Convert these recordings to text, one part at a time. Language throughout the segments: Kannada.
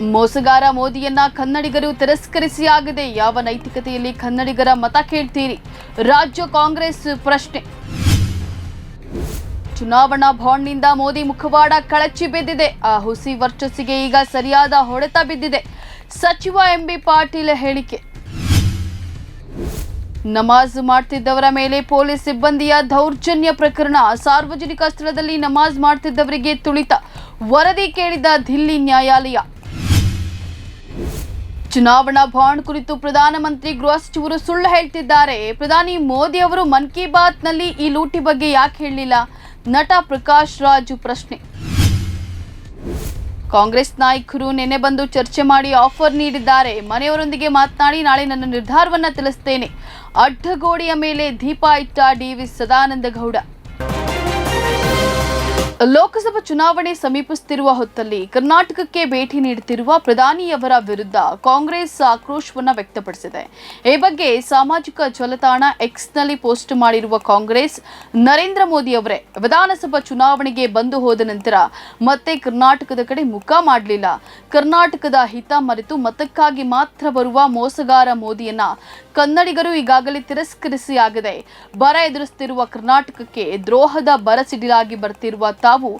ಮೋಸಗಾರ ಮೋದಿಯನ್ನ ಕನ್ನಡಿಗರು ತಿರಸ್ಕರಿಸಿ ಆಗದೆ ಯಾವ ನೈತಿಕತೆಯಲ್ಲಿ ಕನ್ನಡಿಗರ ಮತ ಕೇಳ್ತೀರಿ? ರಾಜ್ಯ ಕಾಂಗ್ರೆಸ್ ಪ್ರಶ್ನೆ. ಚುನಾವಣಾ ಬಾಂಡ್ನಿಂದ ಮೋದಿ ಮುಖವಾಡ ಕಳಚಿ ಬಿದ್ದಿದೆ. ಆ ಹುಸಿ ವರ್ಚಸ್ಸಿಗೆ ಈಗ ಸರಿಯಾದ ಹೊಡೆತ ಬಿದ್ದಿದೆ. ಸಚಿವ ಎಂಬಿ ಪಾಟೀಲ್ ಹೇಳಿಕೆ. ನಮಾಜ್ ಮಾಡ್ತಿದ್ದವರ ಮೇಲೆ ಪೊಲೀಸ್ ಸಿಬ್ಬಂದಿಯ ದೌರ್ಜನ್ಯ ಪ್ರಕರಣ. ಸಾರ್ವಜನಿಕ ಸ್ಥಳದಲ್ಲಿ ನಮಾಜ್ ಮಾಡ್ತಿದ್ದವರಿಗೆ ತುಳಿತ. ವರದಿ ಕೇಳಿದ ದಿಲ್ಲಿ ನ್ಯಾಯಾಲಯ. ಚುನಾವಣಾ ಬಾಂಡ್ ಕುರಿತು ಪ್ರಧಾನಮಂತ್ರಿ ಗೃಹ ಸಚಿವರು ಸುಳ್ಳು ಹೇಳ್ತಿದ್ದಾರೆ. ಪ್ರಧಾನಿ ಮೋದಿ ಅವರು ಮನ್ ಕಿ ಬಾತ್ನಲ್ಲಿ ಈ ಲೂಟಿ ಬಗ್ಗೆ ಯಾಕೆ ಹೇಳಲಿಲ್ಲ? ನಟ ಪ್ರಕಾಶ್ ರಾಜು ಪ್ರಶ್ನೆ. ಕಾಂಗ್ರೆಸ್ ನಾಯಕರು ನಿನ್ನೆ ಬಂದು ಚರ್ಚೆ ಮಾಡಿ ಆಫರ್ ನೀಡಿದ್ದಾರೆ. ಮನೆಯವರೊಂದಿಗೆ ಮಾತನಾಡಿ ನಾಳೆ ನನ್ನ ನಿರ್ಧಾರವನ್ನ ತಿಳಿಸ್ತೇನೆ. ಅಡ್ಡಗೋಡೆಯ ಮೇಲೆ ದೀಪ ಇಟ್ಟ ಡಿವಿ ಸದಾನಂದ ಗೌಡ. ಲೋಕಸಭಾ ಚುನಾವಣೆ ಸಮೀಪಿಸುತ್ತಿರುವ ಹೊತ್ತಲ್ಲಿ ಕರ್ನಾಟಕಕ್ಕೆ ಭೇಟಿ ನೀಡುತ್ತಿರುವ ಪ್ರಧಾನಿಯವರ ವಿರುದ್ಧ ಕಾಂಗ್ರೆಸ್ ಆಕ್ರೋಶವನ್ನು ವ್ಯಕ್ತಪಡಿಸಿದೆ. ಈ ಬಗ್ಗೆ ಸಾಮಾಜಿಕ ಜಾಲತಾಣ ಎಕ್ಸ್ನಲ್ಲಿ ಪೋಸ್ಟ್ ಮಾಡಿರುವ ಕಾಂಗ್ರೆಸ್ ನರೇಂದ್ರ ಮೋದಿ ಅವರೇ ವಿಧಾನಸಭಾ ಚುನಾವಣೆಗೆ ಬಂದು ಹೋದ ನಂತರ ಮತ್ತೆ ಕರ್ನಾಟಕದ ಕಡೆ ಮುಖ ಮಾಡಲಿಲ್ಲ. ಕರ್ನಾಟಕದ ಹಿತ ಮರೆತು ಮತಕ್ಕಾಗಿ ಮಾತ್ರ ಬರುವ ಮೋಸಗಾರ ಮೋದಿಯನ್ನ ಕನ್ನಡಿಗರು ಈಗಾಗಲೇ ತಿರಸ್ಕರಿಸಿ ಆಗಿದೆ ಬರ ಎದುರಿಸುತ್ತಿರುವ ಕರ್ನಾಟಕಕ್ಕೆ ದ್ರೋಹದ ಬರ ಸಿಡಿಲಾಗಿ ಬರ್ತಿರುವ ತಾವು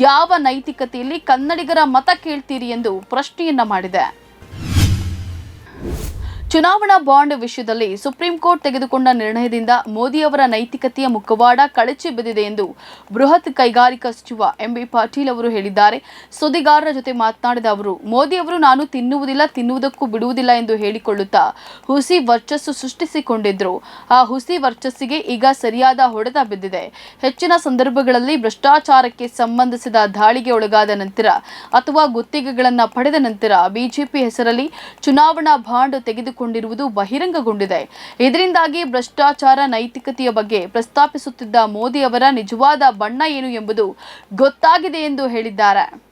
ಯಾವ ನೈತಿಕತೆಯಲ್ಲಿ ಕನ್ನಡಿಗರ ಮತ ಕೇಳ್ತೀರಿ ಎಂದು ಪ್ರಶ್ನೆಯನ್ನ ಮಾಡಿದೆ. ಚುನಾವಣಾ ಬಾಂಡ್ ವಿಷಯದಲ್ಲಿ ಸುಪ್ರೀಂ ಕೋರ್ಟ್ ತೆಗೆದುಕೊಂಡ ನಿರ್ಣಯದಿಂದ ಮೋದಿ ಅವರ ನೈತಿಕತೆಯ ಮುಖವಾಡ ಕಳಚಿ ಬಿದ್ದಿದೆ ಎಂದು ಬೃಹತ್ ಕೈಗಾರಿಕಾ ಸಚಿವ ಎಂಬಿ ಪಾಟೀಲ್ ಅವರು ಹೇಳಿದ್ದಾರೆ. ಸುದ್ದಿಗಾರರ ಜೊತೆ ಮಾತನಾಡಿದ ಅವರು, ಮೋದಿ ಅವರು ನಾನು ತಿನ್ನುವುದಿಲ್ಲ, ತಿನ್ನುವುದಕ್ಕೂ ಬಿಡುವುದಿಲ್ಲ ಎಂದು ಹೇಳಿಕೊಳ್ಳುತ್ತಾ ಹುಸಿ ವರ್ಚಸ್ಸು ಸೃಷ್ಟಿಸಿಕೊಂಡಿದ್ರು. ಆ ಹುಸಿ ವರ್ಚಸ್ಸಿಗೆ ಈಗ ಸರಿಯಾದ ಹೊಡೆತ ಬಿದ್ದಿದೆ. ಹೆಚ್ಚಿನ ಸಂದರ್ಭಗಳಲ್ಲಿ ಭ್ರಷ್ಟಾಚಾರಕ್ಕೆ ಸಂಬಂಧಿಸಿದ ದಾಳಿಗೆ ಒಳಗಾದ ನಂತರ ಅಥವಾ ಗುತ್ತಿಗೆಗಳನ್ನು ಪಡೆದ ನಂತರ ಬಿಜೆಪಿ ಹೆಸರಲ್ಲಿ ಚುನಾವಣಾ ಬಾಂಡ್ ತೆಗೆದುಕೊಂಡಿರುವುದು ಬಹಿರಂಗಗೊಂಡಿದೆ. ಇದರಿಂದಾಗಿ ಭ್ರಷ್ಟಾಚಾರ ನೈತಿಕತೆಯ ಬಗ್ಗೆ ಪ್ರಸ್ತಾಪಿಸುತ್ತಿದ್ದ ಮೋದಿ ಅವರ ನಿಜವಾದ ಬಣ್ಣ ಏನು ಎಂಬುದು ಗೊತ್ತಾಗಿದೆ ಎಂದು ಹೇಳಿದ್ದಾರೆ.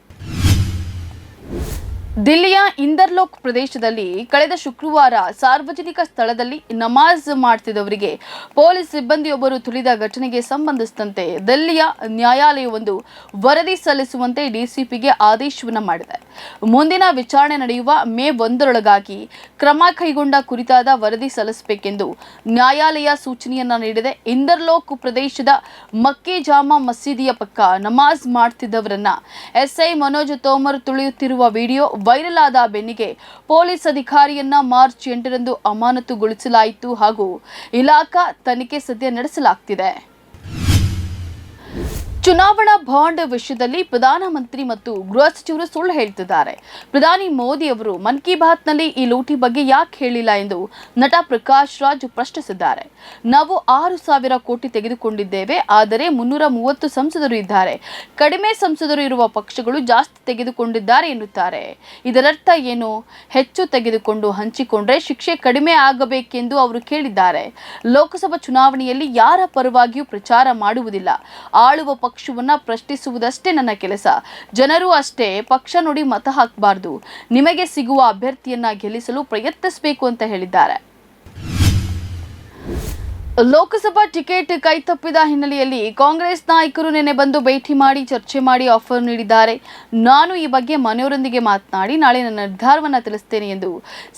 ದಿಲ್ಲಿಯ ಇಂದರ್ಲೋಕ್ ಪ್ರದೇಶದಲ್ಲಿ ಕಳೆದ ಶುಕ್ರವಾರ ಸಾರ್ವಜನಿಕ ಸ್ಥಳದಲ್ಲಿ ನಮಾಜ್ ಮಾಡ್ತಿದ್ದವರಿಗೆ ಪೊಲೀಸ್ ಸಿಬ್ಬಂದಿಯೊಬ್ಬರು ತುಳಿದ ಘಟನೆಗೆ ಸಂಬಂಧಿಸಿದಂತೆ ದಿಲ್ಲಿಯ ನ್ಯಾಯಾಲಯವೊಂದು ವರದಿ ಸಲ್ಲಿಸುವಂತೆ ಡಿಸಿಪಿಗೆ ಆದೇಶವನ್ನು ಮಾಡಿದೆ. ಮುಂದಿನ ವಿಚಾರಣೆ ನಡೆಯುವ ಮೇ ಒಂದರೊಳಗಾಗಿ ಕ್ರಮ ಕೈಗೊಂಡ ಕುರಿತಾದ ವರದಿ ಸಲ್ಲಿಸಬೇಕೆಂದು ನ್ಯಾಯಾಲಯ ಸೂಚನೆಯನ್ನ ನೀಡಿದೆ. ಇಂದರ್ಲೋಕ್ ಪ್ರದೇಶದ ಮಕ್ಕಿ ಜಾಮಾ ಮಸೀದಿಯ ಪಕ್ಕ ನಮಾಜ್ ಮಾಡ್ತಿದ್ದವರನ್ನ ಎಸ್ಐ ಮನೋಜ್ ತೋಮರ್ ತುಳಿಯುತ್ತಿರುವ ವಿಡಿಯೋ ವೈರಲ್ ಆದ ಬೆನ್ನಿಗೆ ಪೊಲೀಸ್ ಅಧಿಕಾರಿಯನ್ನ ಮಾರ್ಚ್ ಎಂಟರಂದು ಅಮಾನತುಗೊಳಿಸಲಾಯಿತು ಹಾಗೂ ಇಲಾಖಾ ತನಿಖೆ ಸದ್ಯ ನಡೆಸಲಾಗ್ತಿದೆ. ಚುನಾವಣಾ ಬಾಂಡ್ ವಿಷಯದಲ್ಲಿ ಪ್ರಧಾನಮಂತ್ರಿ ಮತ್ತು ಗೃಹ ಸಚಿವರು ಸುಳ್ಳು ಹೇಳ್ತಿದ್ದಾರೆ ಪ್ರಧಾನಿ ಮೋದಿ ಅವರು ಮನ್ ಕಿ ಬಾತ್ನಲ್ಲಿ ಈ ಲೂಟಿ ಬಗ್ಗೆ ಯಾಕೆ ಹೇಳಿಲ್ಲ ಎಂದು ನಟ ಪ್ರಕಾಶ್ ರಾಜ್ ಪ್ರಶ್ನಿಸಿದ್ದಾರೆ. ನಾವು ಆರು ಸಾವಿರ ಕೋಟಿ ತೆಗೆದುಕೊಂಡಿದ್ದೇವೆ, ಆದರೆ ಮುನ್ನೂರ ಮೂವತ್ತು ಸಂಸದರು ಇದ್ದಾರೆ. ಕಡಿಮೆ ಸಂಸದರು ಇರುವ ಪಕ್ಷಗಳು ಜಾಸ್ತಿ ತೆಗೆದುಕೊಂಡಿದ್ದಾರೆ ಎನ್ನುತ್ತಾರೆ. ಇದರರ್ಥ ಏನು? ಹೆಚ್ಚು ತೆಗೆದುಕೊಂಡು ಹಂಚಿಕೊಂಡ್ರೆ ಶಿಕ್ಷೆ ಕಡಿಮೆ ಆಗಬೇಕೆಂದು ಅವರು ಕೇಳಿದ್ದಾರೆ. ಲೋಕಸಭಾ ಚುನಾವಣೆಯಲ್ಲಿ ಯಾರ ಪರವಾಗಿಯೂ ಪ್ರಚಾರ ಮಾಡುವುದಿಲ್ಲ. ಆಳುವ ಪಕ್ಷವನ್ನ ಪ್ರಶ್ನಿಸುವುದಷ್ಟೇ ನನ್ನ ಕೆಲಸ. ಜನರು ಅಷ್ಟೇ ಪಕ್ಷ ನೋಡಿ ಮತ ಹಾಕಬಾರ್ದು. ನಿಮಗೆ ಸಿಗುವ ಅಭ್ಯರ್ಥಿಯನ್ನ ಗೆಲ್ಲಿಸಲು ಪ್ರಯತ್ನಿಸಬೇಕು ಅಂತ ಹೇಳಿದ್ದಾರೆ. ಲೋಕಸಭಾ ಟಿಕೆಟ್ ಕೈತಪ್ಪಿದ ಹಿನ್ನೆಲೆಯಲ್ಲಿ ಕಾಂಗ್ರೆಸ್ ನಾಯಕರು ನಿನ್ನೆ ಬಂದು ಭೇಟಿ ಮಾಡಿ ಚರ್ಚೆ ಮಾಡಿ ಆಫರ್ ನೀಡಿದ್ದಾರೆ. ನಾನು ಈ ಬಗ್ಗೆ ಮನೆಯವರೊಂದಿಗೆ ಮಾತನಾಡಿ ನಾಳೆ ನನ್ನ ನಿರ್ಧಾರವನ್ನು ತಿಳಿಸ್ತೇನೆ ಎಂದು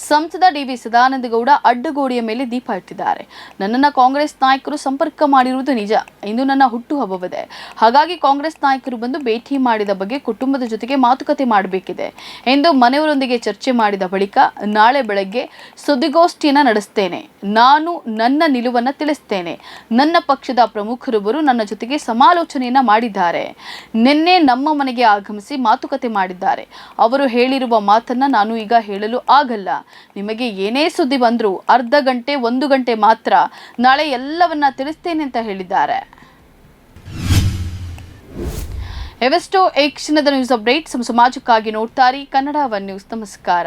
ಸಂಸದ ಡಿ ವಿ ಸದಾನಂದಗೌಡ ಅಡ್ಡಗೋಡೆಯ ಮೇಲೆ ದೀಪ ಇಟ್ಟಿದ್ದಾರೆ ನನ್ನನ್ನು ಕಾಂಗ್ರೆಸ್ ನಾಯಕರು ಸಂಪರ್ಕ ಮಾಡಿರುವುದು ನಿಜ. ಇಂದು ನನ್ನ ಹುಟ್ಟುಹಬ್ಬವಿದೆ. ಹಾಗಾಗಿ ಕಾಂಗ್ರೆಸ್ ನಾಯಕರು ಬಂದು ಭೇಟಿ ಮಾಡಿದ ಬಗ್ಗೆ ಕುಟುಂಬದ ಜೊತೆಗೆ ಮಾತುಕತೆ ಮಾಡಬೇಕಿದೆ ಎಂದು ಮನೆಯವರೊಂದಿಗೆ ಚರ್ಚೆ ಮಾಡಿದ ಬಳಿಕ ನಾಳೆ ಬೆಳಗ್ಗೆ ಸುದ್ದಿಗೋಷ್ಠಿಯನ್ನು ನಡೆಸ್ತೇನೆ. ನಾನು ನನ್ನ ನಿಲುವನ್ನು ತಿಳಿಸ್ತೇನೆ. ನನ್ನ ಪಕ್ಷದ ಪ್ರಮುಖರೊಬ್ಬರು ನನ್ನ ಜೊತೆಗೆ ಸಮಾಲೋಚನೆಯನ್ನ ಮಾಡಿದ್ದಾರೆ. ನಿನ್ನೆ ನಮ್ಮ ಮನೆಗೆ ಆಗಮಿಸಿ ಮಾತುಕತೆ ಮಾಡಿದ್ದಾರೆ. ಅವರು ಹೇಳಿರುವ ಮಾತನ್ನ ನಾನು ಈಗ ಹೇಳಲು ಆಗಲ್ಲ. ನಿಮಗೆ ಏನೇ ಸುದ್ದಿ ಬಂದರೂ ಅರ್ಧ ಗಂಟೆ, ಒಂದು ಗಂಟೆ ಮಾತ್ರ ನಾಳೆ ಎಲ್ಲವನ್ನ ತಿಳಿಸ್ತೇನೆ ಅಂತ ಹೇಳಿದ್ದಾರೆ. ಎವೆಸ್ಟೋ ಏ ಕ್ಷಣದ ನ್ಯೂಸ್ ಅಪ್ಡೇಟ್ ಸಮ, ಸಮಾಜಕ್ಕಾಗಿ ನೋಡ್ತಾರೆ ಕನ್ನಡ ಒನ್ ನ್ಯೂಸ್ ನಮಸ್ಕಾರ.